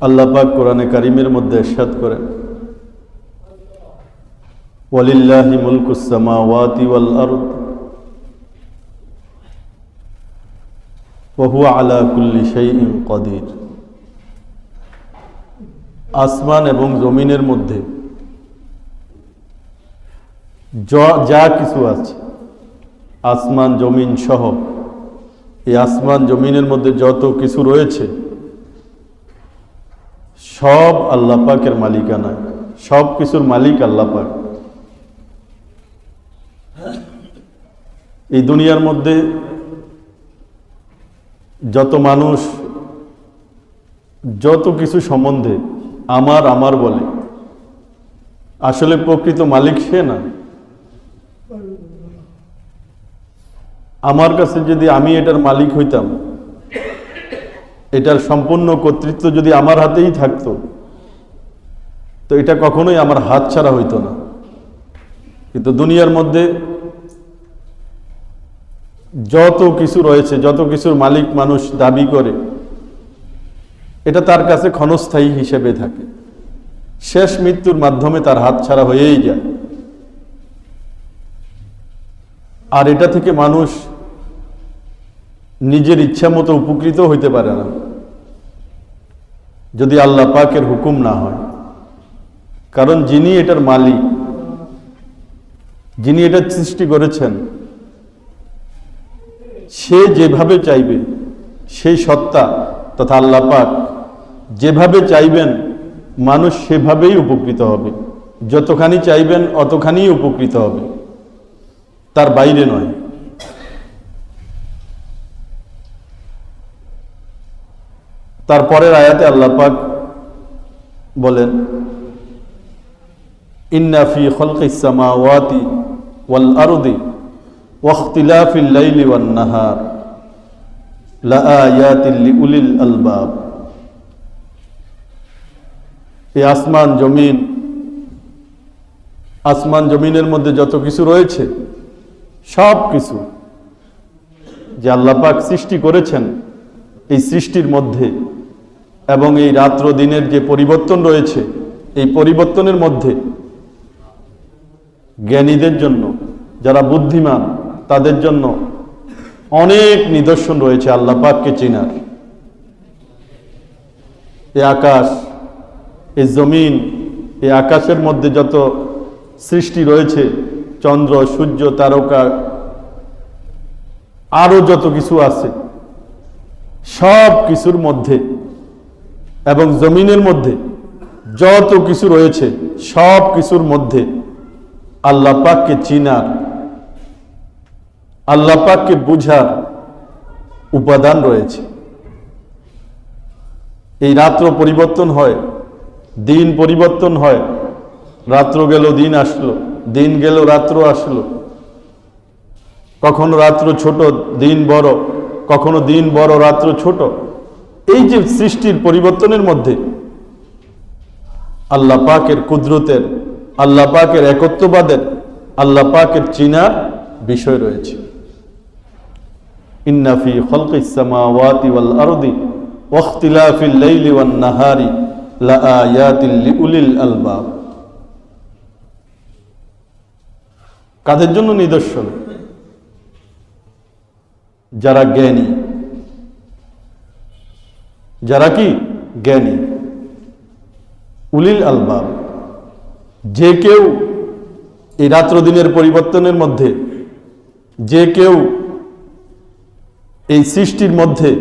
আল্লাহ পাক কোরআনে কারিমের মধ্যে এরশাদ করেন। ওয়ালিল্লাহি মুলকুস সামাওয়াতি ওয়াল আরদ। ওয়া হুয়া আলা কুল্লি শাইইন কাদির। আসমান এবং জমিনের মধ্যে য- যা কিছু আছে, আসমান, জমিন সহ, এই আসমান, জমিনের মধ্যে যত কিছু রয়েছে সব আল্লাহ পাকের মালিকানা, সব কিছুর মালিক আল্লাহ পাক। এই দুনিয়ার মধ্যে যত মানুষ, যত কিছু সম্বন্ধে আমার আমার বলে, আসলে প্রকৃত মালিক সে না। আমার কাছে যদি আমি এটার মালিক হইতাম এটার সম্পূর্ণ কর্তৃত্ব যদি আমার হাতেই থাকতো, তো এটা কখনোই আমার হাত ছাড়া হইতো না। কিন্তু দুনিয়ার মধ্যে যত কিছু রয়েছে, যত কিছুর মালিক মানুষ দাবি করে, এটা তার কাছে ক্ষণস্থায়ী হিসেবে থাকে। শেষ মৃত্যুর মাধ্যমে তার হাত ছাড়া হয়েই যায়। আর এটা থেকে মানুষ নিজের ইচ্ছা মতো উপকৃত হইতে পারে না। যদি আল্লাহ পাকের হুকুম না হয়। কারণ যিনি এটার মালিক, যিনি এটা সৃষ্টি করেছেন, সে যেভাবে চাইবে, সেই সত্তা তথা আল্লাহ পাক যেভাবে চাইবেন, মানুষ সেভাবেই উপকৃত হবে। যতখানি চাইবেন অতখানি উপকৃত হবে। তার বাইরে নয়। তারপরের আয়াতে আল্লাহ পাক বলেন ইন্নাফি খলকিস সামাওয়াতি ওয়াল আরদি ওয়াখতিলাফিল লাইলি ওয়ান নাহার লাআয়াতিল লিউলিল আলবাব। এই আসমান, জমিন, আসমান, জমিনের মধ্যে যত কিছু রয়েছে, সব কিছু যে আল্লাহ পাক সৃষ্টি করেছেন, এই সৃষ্টির মধ্যে এবং এই রাত্র দিনের যে পরিবর্তন রয়েছে, এই পরিবর্তনের মধ্যে জ্ঞানীদের জন্য, যারা বুদ্ধিমান, তাদের জন্য অনেক নিদর্শন রয়েছে আল্লাহ পাককে চেনার। এই আকাশ, এ জমিন এই আকাশের মধ্যে যত সৃষ্টি রয়েছে, চন্দ্র, সূর্য, তারকা আরও যত কিছু আছে সব কিছুর মধ্যে এবং জমিনের মধ্যে যত কিছু রয়েছে, সব কিছুর মধ্যে আল্লাহ পাককে চিনার, আল্লাহ পাককে বুঝার উপাদান রয়েছে। এই রাত্র পরিবর্তন হয়, দিন পরিবর্তন হয়, রাত্র গেল, দিন আসলো, দিন গেল, রাত্র আসলো। কখনো রাত্র ছোট, দিন বড়, কখনো দিন বড়, রাত্র ছোট। এই যে সৃষ্টির পরিবর্তনের মধ্যে আল্লাহ পাকের কুদরতের, আল্লাহ পাকের একত্ববাদের, আল্লাহ পাকের চিনার বিষয় রয়েছে। ইন্নাফি খলকিস সামাওয়াতি ওয়াল আরদি ওয়াখতিলাফিল নাহারি আলবাব। কাদের জন্য নিদর্শন? যারা জ্ঞানী যারা কি? জ্ঞানী। উলিল আলবাব। যে কেউ এই রাত্র দিনের পরিবর্তনের মধ্যে, যে কেউ এই সৃষ্টির মধ্যে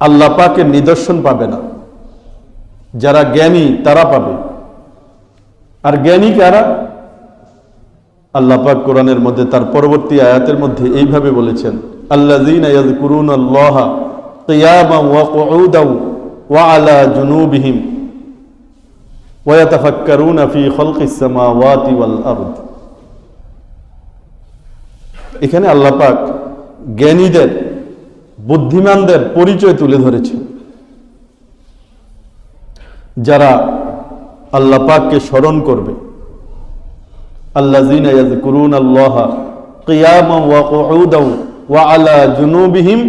আল্লাহ পাকের নিদর্শন পাবে না। যারা জ্ঞানী, তারা পাবে। আর জ্ঞানী কারা? আল্লাহ পাক কোরআনের মধ্যে, তার পরবর্তী আয়াতের মধ্যে এইভাবে বলেছেন আল্লাহ কুউদান ওয়া আলা জুনুবিহিম ওয়া ইয়াতাফাক্কারুনা ফি খালকিস সামাওয়াতি ওয়াল আরদ এখানে আল্লাহ পাক জ্ঞানীদের বুদ্ধিমানদের পরিচয় তুলে ধরেছেন যারা আল্লাহ পাককে স্মরণ করবে الذين يذكرون الله قياما وقعودا وعلى جنوبهم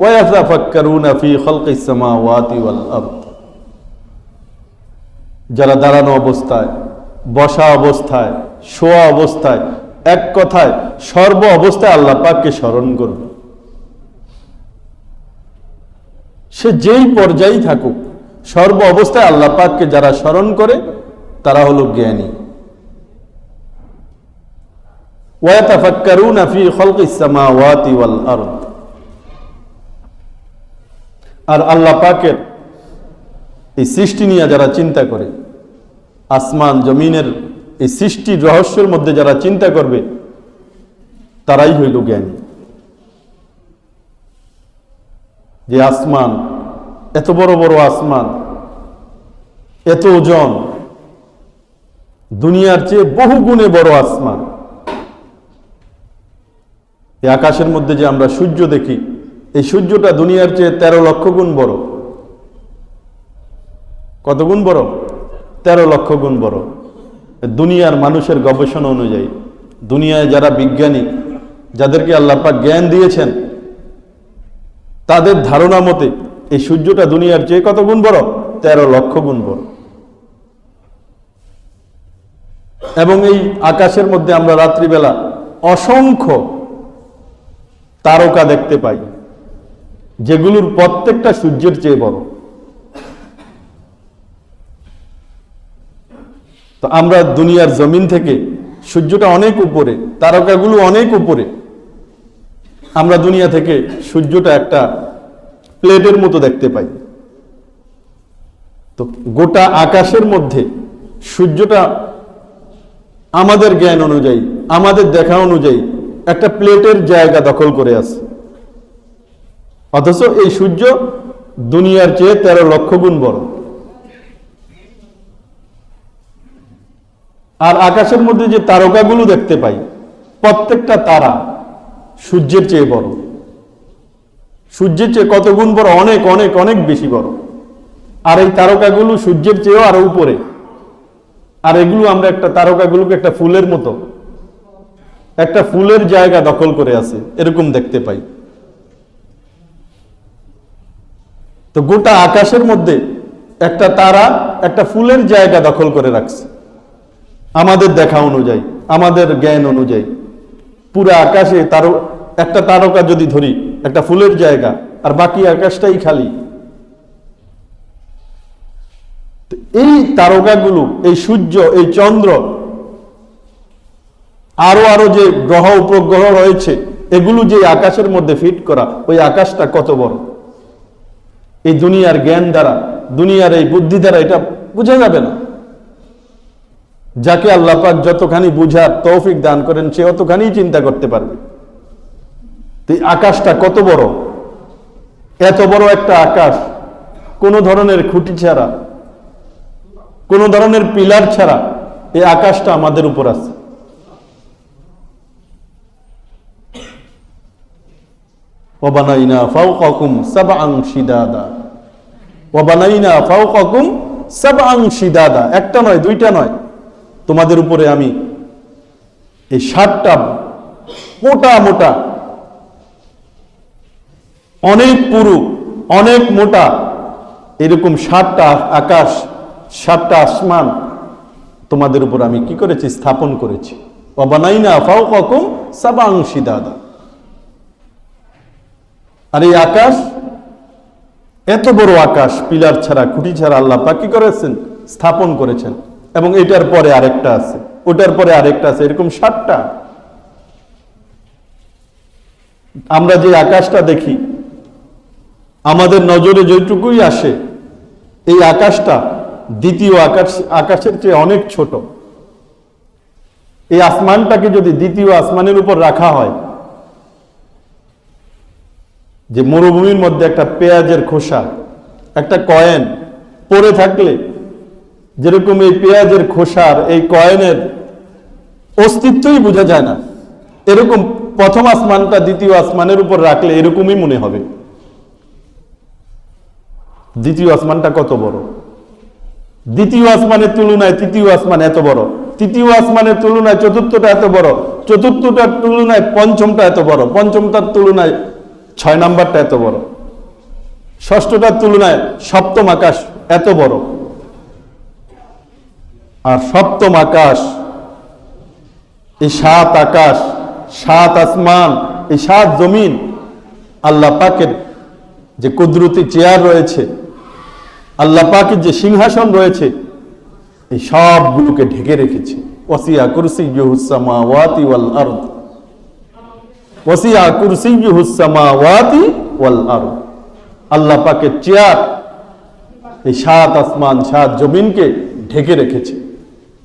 ওয়ায়াতাফাক্কারুনা ফি খালকিস সামাওয়াতি ওয়াল আরদ। যারা দাঁড়ানো অবস্থায়, বসা অবস্থায়, শোয়া অবস্থায়, এক কথায় সর্ব অবস্থায় আল্লাহ পাককে স্মরণ করবে সে যেই পর্যায়েই থাকুক, সর্ব অবস্থায় আল্লাহ পাককে যারা স্মরণ করে, তারা হলো জ্ঞানী। ওয়াতাফাক্কারুনা ফি খালকিস সামাওয়াতি ওয়াল আরদ। আর আল্লাহ পাকের এই সৃষ্টি নিয়ে যারা চিন্তা করে, আসমান, জমিনের এই সৃষ্টির রহস্যের মধ্যে যারা চিন্তা করবে, তারাই হইল জ্ঞানী। যে আসমান, এত বড় বড় আসমান, এত ওজন, দুনিয়ার চেয়ে বহু গুণে বড় আসমান। আকাশের মধ্যে যে আমরা সূর্য দেখি এই সূর্যটা দুনিয়ার চেয়ে তেরো লক্ষ গুণ বড়। কত গুণ বড়? তেরো লক্ষ গুণ বড়। দুনিয়ার মানুষের গবেষণা অনুযায়ী, দুনিয়ায় যারা বিজ্ঞানী, যাদেরকে আল্লাহ পাক জ্ঞান দিয়েছেন, তাদের ধারণা মতে এই সূর্যটা দুনিয়ার চেয়ে কত গুণ বড়? তেরো লক্ষ গুণ বড়। এবং এই আকাশের মধ্যে আমরা রাত্রিবেলা অসংখ্য তারকা দেখতে পাই। যেগুলোর প্রত্যেকটা সূর্যের চেয়ে বড়। তো আমরা দুনিয়ার জমিন থেকে সূর্যটা অনেক উপরে, তারকাগুলো অনেক উপরে। আমরা দুনিয়া থেকে সূর্যটা একটা প্লেটের মতো দেখতে পাই। তো গোটা আকাশের মধ্যে সূর্যটা আমাদের জ্ঞান অনুযায়ী, আমাদের দেখা অনুযায়ী একটা প্লেটের জায়গা দখল করে আছে। অথচ এই সূর্য দুনিয়ার চেয়ে তেরো লক্ষ গুণ বড়। আর আকাশের মধ্যে যে তারকাগুলো দেখতে পাই, প্রত্যেকটা তারা সূর্যের চেয়ে বড়। সূর্যের চেয়ে কত গুণ বড়? অনেক অনেক অনেক বেশি বড়। আর এই তারকাগুলো সূর্যের চেয়েও আরও উপরে। আর এগুলো আমরা একটা তারকাগুলোকে একটা ফুলের মতো, একটা ফুলের জায়গা দখল করে আছে, এরকম দেখতে পাই। তো গোটা আকাশের মধ্যে একটা তারা, একটা ফুলের জায়গা দখল করে রাখছে। আমাদের দেখা অনুযায়ী, আমাদের জ্ঞান অনুযায়ী। পুরো আকাশে তার একটা তারকা যদি ধরি, একটা ফুলের জায়গা, আর বাকি আকাশটাই খালি। এই তারকাগুলো, এই সূর্য, এই চন্দ্র, আরও আরও যে গ্রহ, উপগ্রহ রয়েছে, এগুলো যে আকাশের মধ্যে ফিট করা, ওই আকাশটা কত বড়? এই দুনিয়ার জ্ঞান দ্বারা, দুনিয়ার এই বুদ্ধি দ্বারা এটা বোঝা যাবে না। যাকে আল্লাহ পাক যতখানি বুঝার তৌফিক দান করেন, সে অতখানি চিন্তা করতে পারবে। আকাশটা কত বড়? এত বড় একটা আকাশ, কোন ধরনের খুঁটি ছাড়া, কোন ধরনের পিলার ছাড়া এই আকাশটা আমাদের উপর আছে। ওবানাইনা ফাউকাকুম সাবআং শিদাদা। একটা নয়, দুইটা নয়। তোমাদের উপরে আমি এই সাতটা মোটা মোটা, অনেক পুরু, অনেক মোটা, এরকম সাতটা আকাশ, সাতটা আসমান তোমাদের উপর আমি কি করেছি? স্থাপন করেছি। দাদা আর এই আকাশ এত বড় আকাশ, পিলার ছাড়া, খুঁটি ছাড়া আল্লাহ পাক কি করেছেন? স্থাপন করেছেন। এবং এটার পরে আরেকটা আছে। ওটার পরে আরেকটা আছে। এরকম সাতটা। আমরা যে আকাশটা দেখি, আমাদের নজরে যেটুকুই আসে, এই আকাশটা দ্বিতীয় আকাশ, আকাশের চেয়ে অনেক ছোট। এই আসমানটাকে যদি দ্বিতীয় আসমানের উপর রাখা হয় যে মরুভূমির মধ্যে একটা পেঁয়াজের খোসা, একটা কয়েন পড়ে থাকলে যেরকম এই পেঁয়াজের খোসার এই কয়েনের অস্তিত্বই বোঝা যায় না। এরকম প্রথম আসমানটা দ্বিতীয় আসমানের উপর রাখলে এরকমই মনে হবে। দ্বিতীয় আসমানটা কত বড়? দ্বিতীয় আসমানের তুলনায় তৃতীয় আসমান এত বড়। তৃতীয় আসমানের তুলনায় চতুর্থটা এত বড়। চতুর্থটার তুলনায় পঞ্চমটা এত বড়। পঞ্চমটার তুলনায় ছয় নাম্বারটা এত বড়। ষষ্ঠটার তুলনায় সপ্তম আকাশ এত বড়। আর সপ্তম আকাশ, এই সাত আকাশ, সাত আসমান, এই সাত জমিন, আল্লাহ পাকের যে কুদরতি চেয়ার রয়েছে, আল্লাহ পাকের যে সিংহাসন রয়েছে, এই সবগুলোকে ঢেকে রেখেছে। ওসিয়া কুরসি ওয়াতি ওয়াল ওসিয়া কুরসি ওয়াতি ওয়াল আরদ আল্লাহ পাকের চেয়ার এই সাত আসমান, সাত জমিনকে ঢেকে রেখেছে।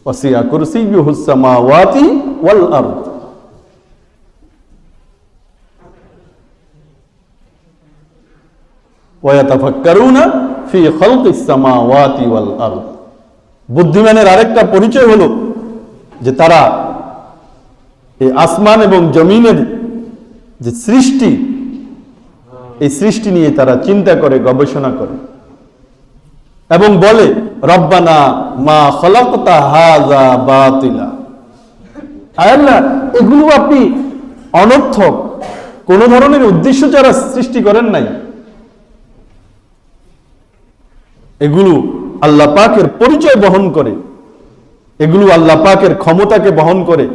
ওসিয়া কুরসি ওয়াতি ওয়াল আরদ ওয়াতাফাক্কারুনা ফি খালকিস সামাওয়াতি ওয়াল আরদ বুদ্ধিমানের আরেকটা পরিচয় হলো যে তারা এই আসমান এবং জমিনের যে সৃষ্টি, এই সৃষ্টি নিয়ে তারা চিন্তা করে, গবেষণা করে। এবং বলে, রব্বানা মা খলাকতা হাজা বাতিলা। আয়াল্লাহ এগুলো আপনি অনর্থক। কোন ধরনের উদ্দেশ্য যারা সৃষ্টি করেন নাই, এগুলো আল্লাহ পাকের পরিচয় বহন করে। এগুলো আল্লাহ পাকের ক্ষমতাকে বহন করে।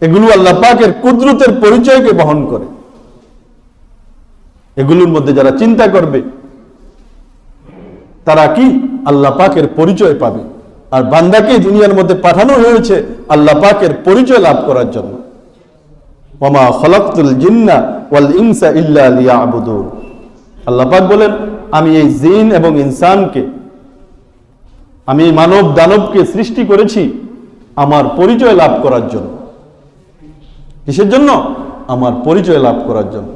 এগুলো আল্লাহ পাকের কুদরতের পরিচয়কে বহন করে। এগুলোর মধ্যে যারা চিন্তা করবে, তারা কি আল্লাহ পাকের পরিচয় পাবে? আর বান্দাকে দুনিয়ার মধ্যে পাঠানো হয়েছে আল্লাহ পাকের পরিচয় লাভ করার জন্য। ওমা খলাকতুল জিন্না ওয়াল ইনসা ইল্লা লিয়াবুদুন। আল্লাহ পাক বলেন, আমি এই জিন এবং ইনসানকে, আমি এই মানব দানবকে সৃষ্টি করেছি আমার পরিচয় লাভ করার জন্য। কিসের জন্য? আমার পরিচয় লাভ করার জন্য।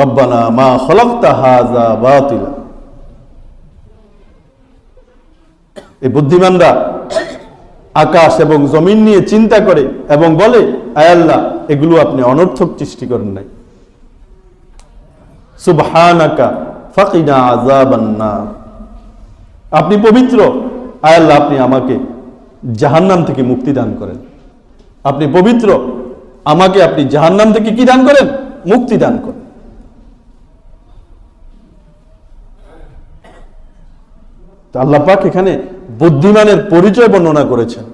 রব্বানা মা খলকতা হাজা বাতিলা। এই বুদ্ধিমানরা আকাশ এবং জমিন নিয়ে চিন্তা করে এবং বলে আয়াল্লাহ এগুলো আপনি অনর্থক সৃষ্টি করেন নাই। সুবহানাকা ফাকিনা আযাবান্না আপনি পবিত্র আয়াল্লাহ আপনি আমাকে জাহান্নাম থেকে মুক্তি দান করেন। আপনি পবিত্র, আমাকে আপনি জাহান্নাম থেকে কি দান করেন? মুক্তি দান করেন। আল্লাহ পাক এখানে বুদ্ধিমানের পরিচয় বর্ণনা করেছেন।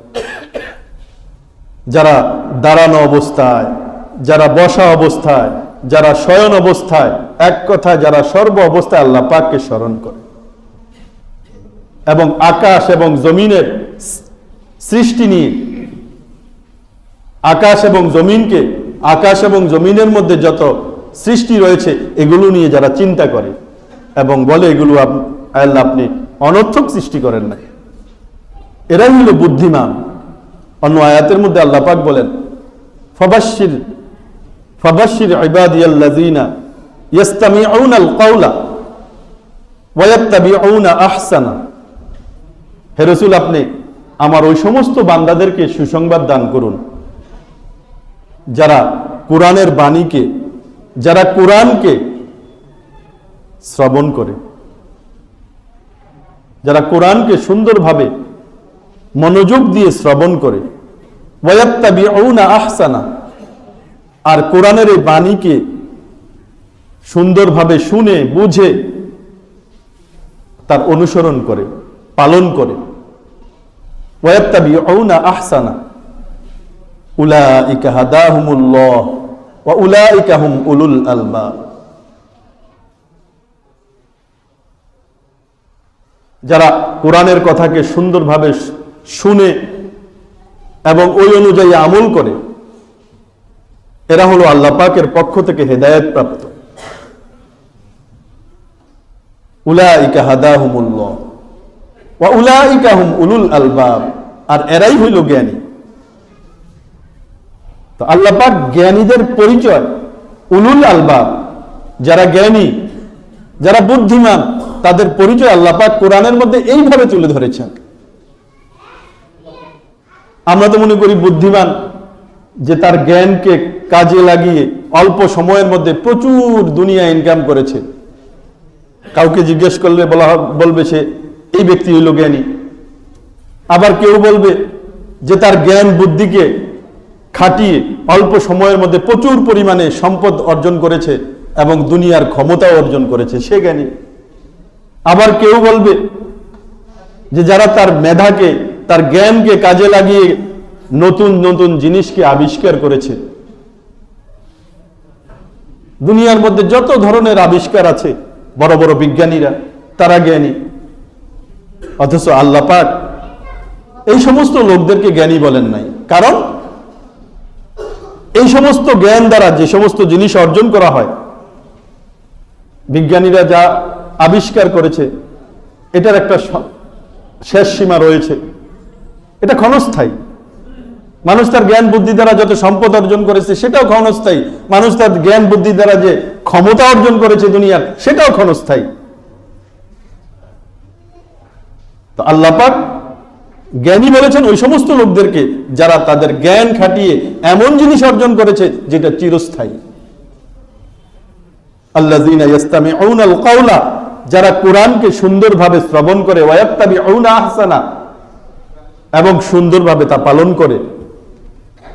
যারা দাঁড়ানো অবস্থায়, যারা বসা অবস্থায়, যারা শয়ন অবস্থায়, এক কথায় যারা সর্ব অবস্থায় আল্লাহ পাককে স্মরণ করে। এবং আকাশ এবং জমিনের সৃষ্টি নিয়ে, আকাশ এবং জমিনকে, আকাশ এবং জমিনের মধ্যে যত সৃষ্টি রয়েছে, এগুলো নিয়ে যারা চিন্তা করে এবং বলে এগুলো আপ- আল্লাহ আপনি অনর্থক সৃষ্টি করেন নাই। এরাই হলো বুদ্ধিমান। অন্য আয়াতের মধ্যে আল্লাহ পাক বলেন ফবাশির ইবাদিয়াল্লাযিনা ইয়াস্তামিউনাল কাওলা ওয়া ইয়াত্তাবিউনা আহসানা। হে রসুল, আপনি আমার ওই সমস্ত বান্দাদেরকে সুসংবাদ দান করুন। যারা কোরআনের বাণীকে, যারা কোরআনকে শ্রবণ করে। যারা কোরআনকে সুন্দরভাবে মনোযোগ দিয়ে শ্রবণ করে ওয়াত্তাবি ওয়াত্তাবিউনা আহসানা, আর কোরআনের এই বাণীকে সুন্দরভাবে শুনে, বুঝে তার অনুসরণ করে, পালন করে। ওয়াত্তাবিউনা আহসানা, উলাইকা হাদাহুমুল্লাহ, ওয়া উলাইকা হুম উলুল আলবাব। যারা কোরআনের কথাকে সুন্দরভাবে শুনে এবং ওই অনুযায়ী আমল করে, এরা হলো আল্লাহ পাকের পক্ষ থেকে হেদায়ত প্রাপ্ত। উলাইকা হাদাহুমুল্লাহ, ওয়া উলাইকা হুম উলুল আলবাব, আর এরাই হইল জ্ঞানী। তো আল্লাহ পাক জ্ঞানীদের পরিচয় উলুল আলবাব, যারা জ্ঞানী, যারা বুদ্ধিমান তাদের পরিচয় আল্লাহ পাক কোরআনের মধ্যে এইভাবে তুলে ধরেছেন। আমরা তো মনে করি বুদ্ধিমান, যে তার জ্ঞানকে কাজে লাগিয়ে অল্প সময়ের মধ্যে প্রচুর দুনিয়া ইনকাম করেছে। কাউকে জিজ্ঞেস করলে বলা বলবে সে, এই ব্যক্তি হইল জ্ঞানী। আবার কেউ বলবে যে তার জ্ঞান বুদ্ধিকে খাটিয়ে অল্প সময়ের মধ্যে প্রচুর পরিমাণে সম্পদ অর্জন করেছে এবং দুনিয়ার ক্ষমতা অর্জন করেছে। সে জ্ঞানী। আবার কেউ বলবে যে যারা তার মেধাকে, তার জ্ঞানকে কাজে লাগিয়ে নতুন নতুন জিনিসকে আবিষ্কার করেছে। দুনিয়ার মধ্যে যত ধরনের আবিষ্কার আছে, বড় বড় বিজ্ঞানীরা, তারা জ্ঞানী। অথচ আল্লাহ পাক এই সমস্ত লোকদেরকে জ্ঞানী বলেন নাই। কারণ এই সমস্ত জ্ঞান দ্বারা যে সমস্ত জিনিস অর্জন করা হয়, বিজ্ঞানীরা যা আবিষ্কার করেছে, এটার একটা শেষ সীমা রয়েছে। এটা ক্ষণস্থায়ী। মানুষ তার জ্ঞান, বুদ্ধি দ্বারা যত সম্পদ অর্জন করেছে, সেটাও ক্ষণস্থায়ী। মানুষ তার জ্ঞান, বুদ্ধি দ্বারা যে ক্ষমতা অর্জন করেছে দুনিয়ার, সেটাও ক্ষণস্থায়ী। তো আল্লাহ পাক জ্ঞানী বলেছেন ওই সমস্ত লোকদেরকে যারা তাদের জ্ঞান খাটিয়ে এমন জিনিস অর্জন করেছে যেটা চিরস্থায়ী। আল্লাযীনা ইয়াস্তামিউনা আল কাওলা যারা কোরআনকে সুন্দরভাবে শ্রবণ করে ওয়াক্তাবি অনা আহসানা, এবং সুন্দরভাবে তা পালন করে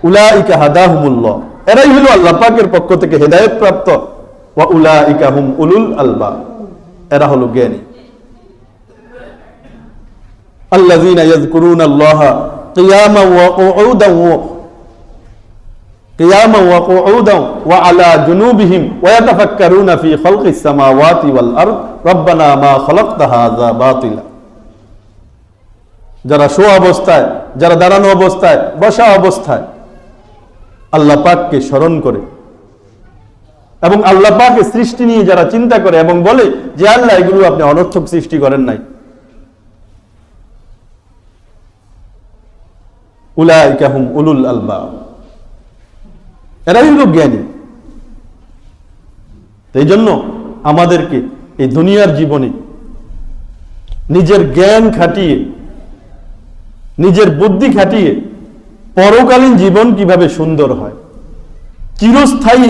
উলা ইকা হাদাহমুল্লাহ। এরাই হলো আল্লাহ পাকের পক্ষ থেকে হেদায়ত প্রাপ্ত ওয়া উলা ইকা হুম উলুল আলবা। এরা হলো জ্ঞানী। আল্লাহ ইয়াজকুরুন আল্লাহ কিয়ামা قياما وقعودا وعلى جنوبهم ويتفكرون في خلق السماوات والأرض ربنا ما خلقت هذا باطلا যারা শো অবস্থায় যারা দাঁড়ানো অবস্থায় বসা অবস্থায় আল্লাহ পাককে স্মরণ করে এবং আল্লাহ পাকের সৃষ্টি নিয়ে যারা চিন্তা করে এবং বলে যে আল্লাহ এগুলো আপনি অনর্থক সৃষ্টি করেন নাই উলাইকা হুম উলুল আলবা এরাই হলো জ্ঞানী। এই জন্য আমাদেরকে এই দুনিয়ার জীবনে নিজের জ্ঞান খাটিয়ে, নিজের বুদ্ধি খাটিয়ে পরকালীন জীবন কীভাবে সুন্দর হয়, চিরস্থায়ী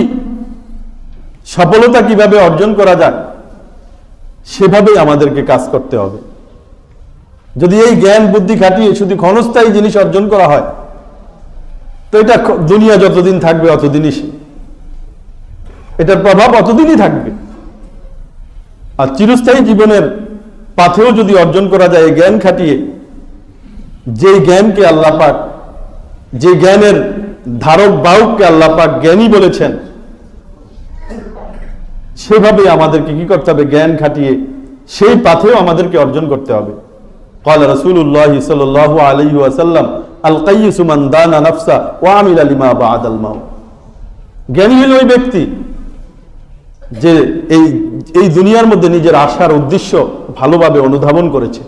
সফলতা কীভাবে অর্জন করা যায়, সেভাবেই আমাদেরকে কাজ করতে হবে। যদি এই জ্ঞান বুদ্ধি খাটিয়ে শুধু ক্ষণস্থায়ী জিনিস অর্জন করা হয় তো এটা দুনিয়া যতদিন থাকবে, অতদিনই এটার প্রভাব অতদিনই থাকবে। আর চিরস্থায়ী জীবনের পাথেও যদি অর্জন করা যায় জ্ঞান খাটিয়ে যে জ্ঞানকে আল্লাহ পাক, যে জ্ঞানের ধারক বাহককে আল্লাহ পাক জ্ঞানী বলেছেন, সেভাবে আমাদেরকে কি করতে হবে? জ্ঞান খাটিয়ে সেই পাথেও আমাদেরকে অর্জন করতে হবে। কাল রসুল্লাহ সাল আলহি আসাল্লাম আল কাইসুমান দানা নাফসা ওয়ামিল আলিমা বা আদাল মাউ জ্ঞানী ওই ব্যক্তি যে এই এই দুনিয়ার মধ্যে নিজের আশার উদ্দেশ্য ভালোভাবে অনুধাবন করেছে।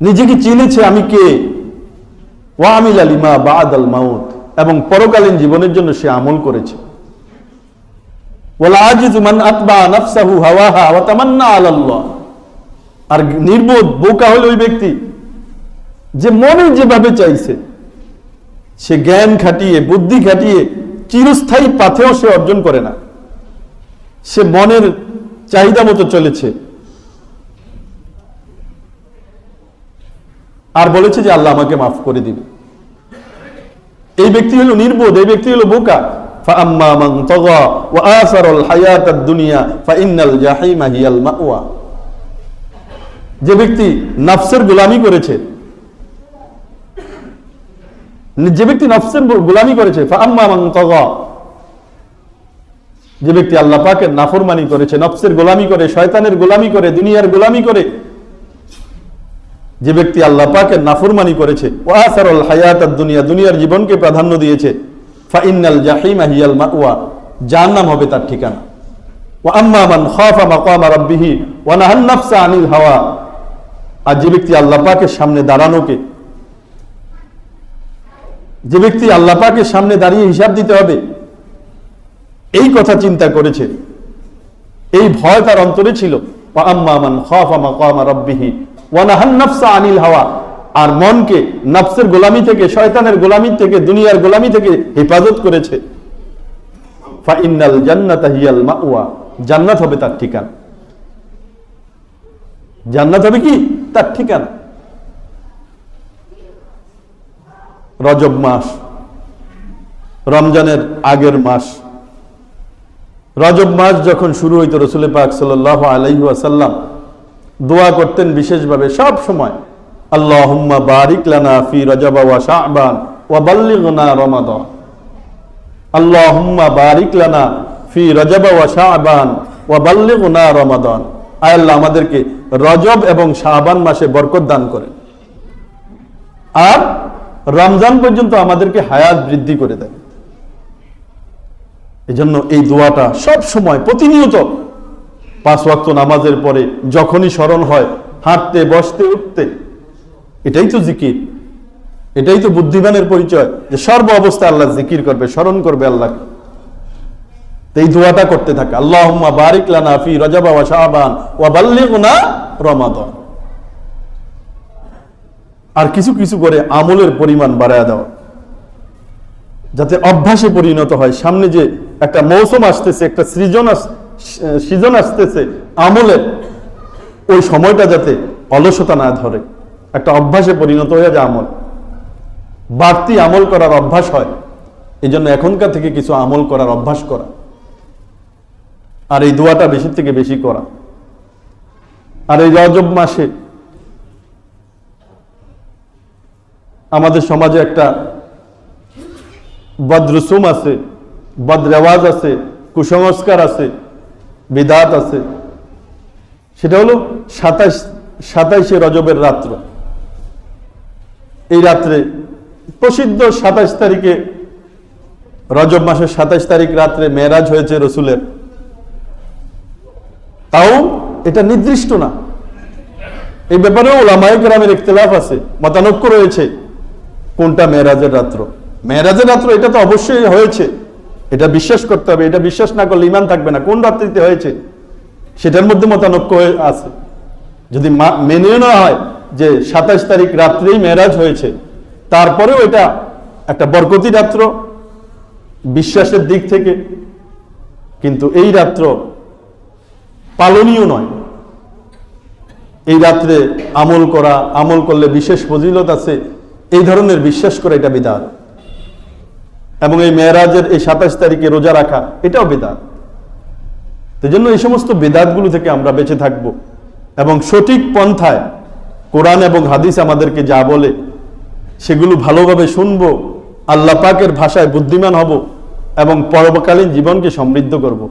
নিজেকে চিনেছে আমি কে? ওয়ামিল আলিমা বা আদাল মাউত। এবং পরকালীন জীবনের জন্য সে আমল করেছে। আর নির্বোধ, বোকা হল ওই ব্যক্তি যে মনে যেভাবে চাইছে, সে জ্ঞান খাটিয়ে, বুদ্ধি খাটিয়ে চিরস্থায়ী পাথেও সে অর্জন করে না। সে মনের চাহিদা মতো চলেছে। আর বলেছে যে আল্লাহ আমাকে মাফ করে দিবে। এই ব্যক্তি হলো নির্বোধ, এই ব্যক্তি হলো বোকা। যে ব্যক্তি নাফসের গোলামি করেছে যে ব্যক্তি নফসের গোলামি করেছে যে ব্যক্তি আল্লাহ পাকের নাফরমানি করেছে, নফসের গোলামি করে, শয়তানের গোলামি করে, দুনিয়ার গোলামি করে, যে ব্যক্তি আল্লাহ পাকের নাফরমানি করেছে দুনিয়া, দুনিয়ার জীবনকে প্রাধান্য দিয়েছে মাওয়া জাহান্নাম হবে তার ঠিকানা। আর যে ব্যক্তি আল্লাহ পাকের সামনে দাঁড়ানোকে যে ব্যক্তি আল্লাহ পাকের সামনে দাঁড়িয়ে হিসাব দিতে হবে, এই কথা চিন্তা করেছে। এই ভয় তার অন্তরে ছিল। আনিল হাওয়া। আর মনকে, নফসের গোলামি থেকে, শয়তানের গোলামি থেকে, দুনিয়ার গোলামি থেকে হেফাজত করেছে। জান্নাত হবে তার ঠিকানা। জান্নাত হবে কি? তার ঠিকানা। রজব মাস, রমজানের আগের মাস। রজব মাস যখন শুরু হইতো রসুল পাক সাল আলাইহি আসাল্লাম দোয়া করতেন বিশেষভাবে সব সময়, আল্লাহুম্মা বারিক লানা ফি রজব ওয়া শাবান ওয়া বাল্লিগনা রমাদান। আল্লাহুম্মা বারিক লানা ফি রজব ওয়া শাবান ওয়া বাল্লিগনা রমাদান। আয় আল্লাহ, আমাদেরকে রজব এবং শাবান মাসে বরকত দান করেন। আর রমজান পর্যন্ত আমাদেরকে হায়াত বৃদ্ধি করে দেন এজন্য এই দোয়াটা সব সময় প্রতিনিয়ত পাঁচ ওয়াক্ত নামাজের পরে যখনই স্মরণ হয়, হাঁটতে, বসতে, উঠতে, এটাই তো জিকির। এটাই তো বুদ্ধিমানের পরিচয় যে সর্ব অবস্থা আল্লাহ জিকির করবে, স্মরণ করবে আল্লাহকে। এই দোয়াটা করতে থাকে। আল্লাহ বারিক লানা ফি রজাবা ওয়া শাবান ওয়া বাল্লিগনা রমাদান। আর কিছু কিছু করে আমলের পরিমাণ বাড়ায় দেওয়া যাতে অভ্যাসে পরিণত হয়। সামনে যে একটা মৌসুম আসতেছে, একটা সৃজন সৃজন আসতেছে আমলের, ওই সময়টা যাতে অলসতা না ধরে। একটা অভ্যাসে পরিণত হয়ে যায় আমল। বাড়তি আমল করার অভ্যাস হয়। এই জন্য এখনকার থেকে কিছু আমল করার অভ্যাস করা। আর এই দোয়াটা বেশি থেকে বেশি করা। আর এই রজব মাসে আমাদের সমাজে একটা বদরসুম আছে, বদরেওয়াজ আছে, কুসংস্কার আছে, বিদাত আছে। সেটা হলো সাতাইশ সাতাইশে রজবের রাত্র। এই রাত্রে প্রসিদ্ধ সাতাইশ তারিখে, রজব মাসের সাতাইশ তারিখ রাত্রে মেরাজ হয়েছে রসুলের। তাও এটা নির্দিষ্ট না। এই ব্যাপারেও ওলামায়ক রামের ইখতলাফ আছে, মতানক্য রয়েছে। কোনটা মেয়েরাজের রাত্র? মেয়েরাজের রাত্র এটা তো অবশ্যই হয়েছে। এটা বিশ্বাস করতে হবে, এটা বিশ্বাস না করলে ইমান থাকবে না। কোন রাত্রিতে হয়েছে? সেটার মধ্যে মতানক্য হয়ে আছে। যদি মা- মেনে নেওয়া হয় যে সাতাশ তারিখ রাত্রেই মেয়েরাজ হয়েছে, তারপরেও এটা একটা বরকতি রাত্র, বিশ্বাসের দিক থেকে। কিন্তু এই রাত্র পালনীয় নয়। এই রাত্রে আমল করা, আমল করলে বিশেষ ফজিলত আছে। এই ধরনের বিশ্বাস করে এটা বিদাত। এবং এই মেয়েরাজের এই সাতাশ তারিখে রোজা রাখা, এটাও বেদাত। এই জন্য এই সমস্ত বেদাতগুলো থেকে আমরা বেঁচে থাকব। এবং সঠিক পন্থায় কোরআন এবং হাদিস আমাদেরকে যা বলে, সেগুলো ভালোভাবে শুনব, আল্লাহ পাকের ভাষায় বুদ্ধিমান হব, এবং পরবকালীন জীবনকে সমৃদ্ধ করব।